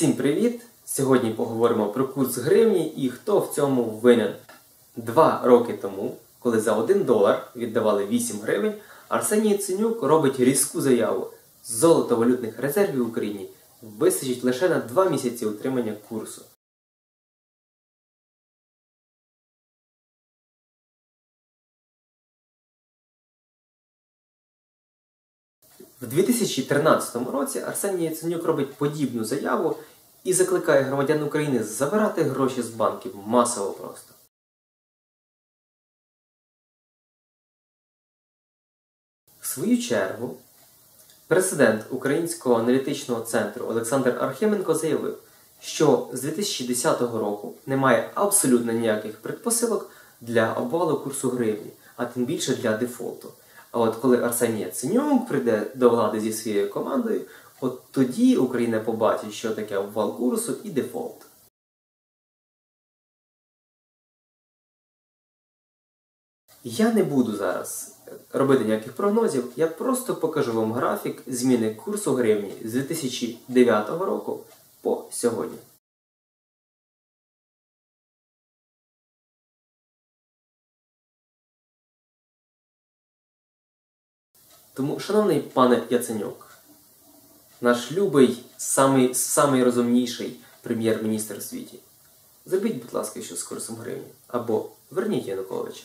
Всім привіт! Сьогодні поговоримо про курс гривні і хто в цьому винен. Два роки тому, коли за 1 долар віддавали 8 гривень, Арсеній Ценюк робить різку заяву. золото валютних резервів в Україні вистачить лише на 2 місяці утримання курсу. В 2013 році Арсеній Яценюк робить подібну заяву і закликає громадян України забирати гроші з банків масово просто. В свою чергу, президент Українського аналітичного центру Олександр Архименко заявив, що з 2010 року немає абсолютно ніяких предпосилок для обвалу курсу гривні, а тим більше для дефолту. От коли Арсеній Яценюк прийде до влади зі своєю командою, от тоді Україна побачить, що таке обвал курсу і дефолт. Я не буду зараз робити ніяких прогнозів, я просто покажу вам графік зміни курсу гривні з 2009 року по сьогодні. Тому, шановний пане Яценюк, наш любий, самий, самий розумніший прем'єр-міністр у світі, зробіть, будь ласка, щось з курсом гривні. Або верніть Януковича.